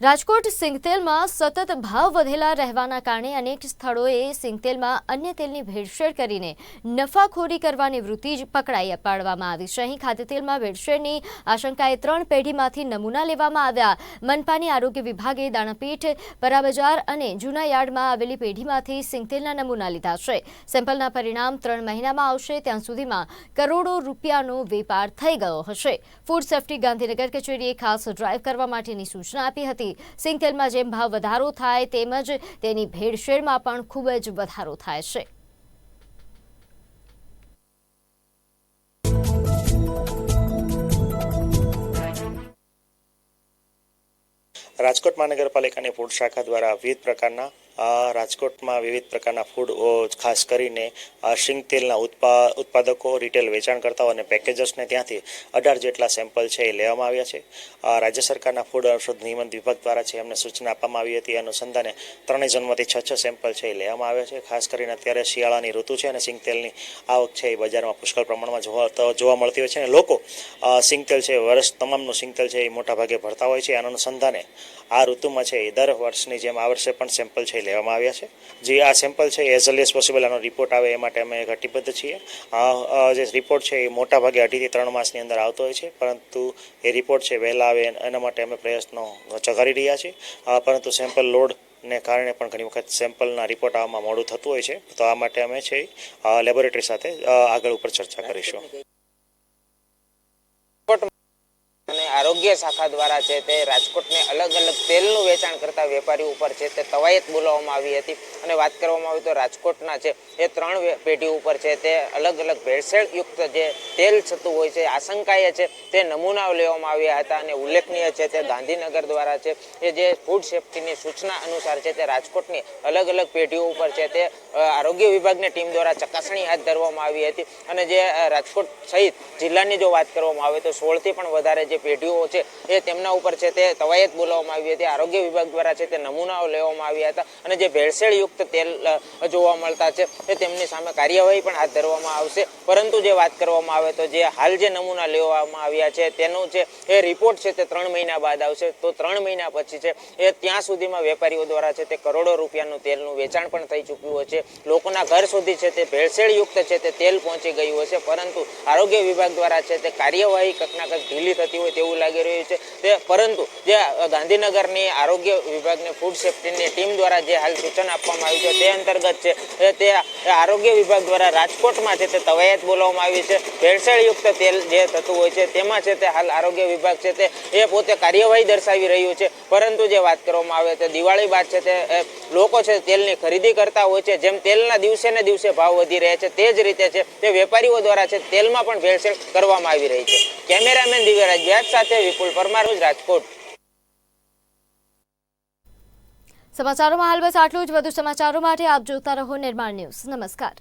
રાજકોટ સિંગતેલમાં સતત ભાવ વધેલા રહેવાના કારણે અનેક સ્થળોએ સિંગતેલમાં અન્ય તેલની ભેળસેળ કરીને નફાખોરી કરવાની વૃત્તિ જ પકડાઈ પાડવામાં આવી છે. અહીં ખાદ્યતેલમાં ભેળસેળની આશંકાએ ત્રણ પેઢીમાંથી નમૂના લેવામાં આવ્યા. મનપાની આરોગ્ય વિભાગે દાણાપીઠ, પરાબજાર અને જૂના યાર્ડમાં આવેલી પેઢીમાંથી સિંગતેલના નમૂના લીધા છે. સેમ્પલના પરિણામ ત્રણ મહિનામાં આવશે. ત્યાં સુધીમાં કરોડો રૂપિયાનો વેપાર થઈ ગયો હશે. ફૂડ સેફ્ટી ગાંધીનગર કચેરીએ ખાસ ડ્રાઈવ કરવા માટેની સૂચના આપી હતી. સિંગતેલમાં જેમ ભાવ વધારો થાય તેમજ તેની ભેળસેળમાં પણ ખૂબ જ વધારો થાય છે. રાજકોટ મહાનગરપાલિકાની ફૂડ શાખા દ્વારા વિવિધ પ્રકારના રાજકોટમાં વિવિધ પ્રકારના ફૂડ ખાસ કરીને શિંગ તેલના ઉત્પા, ઉત્પાદકો રિટેલ વેચાણકર્તાઓ અને પેકેજર્સને ત્યાંથી અઢાર જેટલા સેમ્પલ છે એ લેવામાં આવ્યા છે. રાજ્ય સરકારના ફૂડ ઔષધ નિયમન વિભાગ દ્વારા છે એમને સૂચના આપવામાં આવી હતી અનુસંધાને ત્રણેય જન્મથી છ છ સેમ્પલ છે એ લેવામાં આવ્યા છે. ખાસ કરીને અત્યારે શિયાળાની ઋતુ છે અને સિંગ તેલની આવક છે એ બજારમાં પુષ્કળ પ્રમાણમાં જોવા જોવા મળતી હોય છે અને લોકો સિંગ તેલ છે વર્ષ, તમામનું સિંગ તેલ છે એ મોટા ભાગે ભરતા હોય છે. આના અનુસંધાને આ ઋતુમાં છે એ દર વર્ષની જેમ આ વર્ષે પણ સેમ્પલ છે લેવામાં આવ્યા છે. જે આ સેમ્પલ છે એઝ અલ એઝ પોસિબલ આનો રિપોર્ટ આવે એ માટે અમે ઘટીબદ્ધ છીએ. આ જે રિપોર્ટ છે એ મોટા ભાગે અઢીથી ત્રણ માસની અંદર આવતો હોય છે, પરંતુ એ રિપોર્ટ છે વહેલા આવે એના માટે અમે પ્રયત્નો કરી રહ્યા છીએ. પરંતુ સેમ્પલ લોડ ને કારણે પણ ઘણી વખત સેમ્પલના રિપોર્ટ આવવામાં મોડું થતું હોય છે. તો આ માટે અમે છે લેબોરેટરી સાથે આગળ ઉપર ચર્ચા કરીશું. આરોગ્ય શાખા દ્વારા છે તે રાજકોટને અલગ અલગ તેલનું વેચાણ કરતા વેપારીઓ ઉપર છે તે કવાયત બોલાવવામાં આવી હતી. અને વાત કરવામાં આવી તો રાજકોટના છે એ ત્રણ પેઢી ઉપર છે તે અલગ અલગ ભેળસેળયુક્ત જે તેલ થતું હોય છે, આશંકાએ છે તે નમૂનાઓ લેવામાં આવ્યા હતા. અને ઉલ્લેખનીય છે તે ગાંધીનગર દ્વારા છે એ જે ફૂડ સેફ્ટીની સૂચના અનુસાર છે તે રાજકોટની અલગ અલગ પેઢીઓ ઉપર છે તે આરોગ્ય વિભાગની ટીમ દ્વારા ચકાસણી હાથ ધરવામાં આવી હતી. અને જે રાજકોટ સહિત જિલ્લાની જો વાત કરવામાં આવે તો સોળથી પણ વધારે જે પેઢીઓ છે, એ તેમના ઉપર છે તે કવાયત બોલાવવામાં આવી હતી. આરોગ્ય વિભાગ દ્વારા છે તે નમૂનાઓ લેવામાં આવ્યા હતા અને જે ભેળસેળયુક્ત તેલ જોવા મળતા છે તે તેમની સામે કાર્યવાહી પણ હાથ ધરવામાં આવશે. પરંતુ જે વાત કરવામાં આવે તો જે હાલ જે નમૂના લેવામાં આવ્યા છે, તેનું છે એ રિપોર્ટ છે તે ત્રણ મહિના બાદ આવશે. તો ત્રણ મહિના પછી છે, એ ત્યાં સુધીમાં વેપારીઓ દ્વારા છે તે કરોડો રૂપિયાનું તેલનું વેચાણ પણ થઈ ચૂક્યું છે. લોકોના ઘર સુધી છે તે ભેળસેળયુક્ત છે તે તેલ પહોંચી ગયું હશે, પરંતુ આરોગ્ય વિભાગ દ્વારા છે તે કાર્યવાહી કંઈકના કંઈક ઢીલી થતી હોય તેવું લાગી રહ્યું છે. તે પરંતુ જે ગાંધીનગરની આરોગ્ય વિભાગની ફૂડ સેફ્ટીની ટીમ દ્વારા જે હાલ સૂચન આપવામાં આવ્યું છે તે અંતર્ગત છે. તે આરોગ્ય વિભાગ દ્વારા રાજકોટમાં છે તે તવાયત બોલાવવામાં આવી છે. ભેળસેળયુક્ત તેલ જે થતું હોય છે તેમાં છે તે હાલ આરોગ્ય વિભાગ છે તે એ પોતે કાર્યવાહી દર્શાવી રહ્યું છે. પરંતુ જે વાત કરવામાં આવે તો દિવાળી બાદ છે તે લોકો છે તેલની ખરીદી કરતા હોય છે. જેમ તેલના દિવસે ને દિવસે ભાવ વધી રહ્યા છે તે જ રીતે છે તે વેપારીઓ દ્વારા છે તેલમાં પણ ભેળસેળ કરવામાં આવી રહી છે. કેમેરામેન દિવ્યરાજ વ્યાજ સાથે વિપુલ પરમાર રાજકોટ. સમાચારોમાં હાલ બસ આટલું જ. વધુ સમાચારો માટે આપ જોતા રહો નિર્માણ ન્યૂઝ. નમસ્કાર.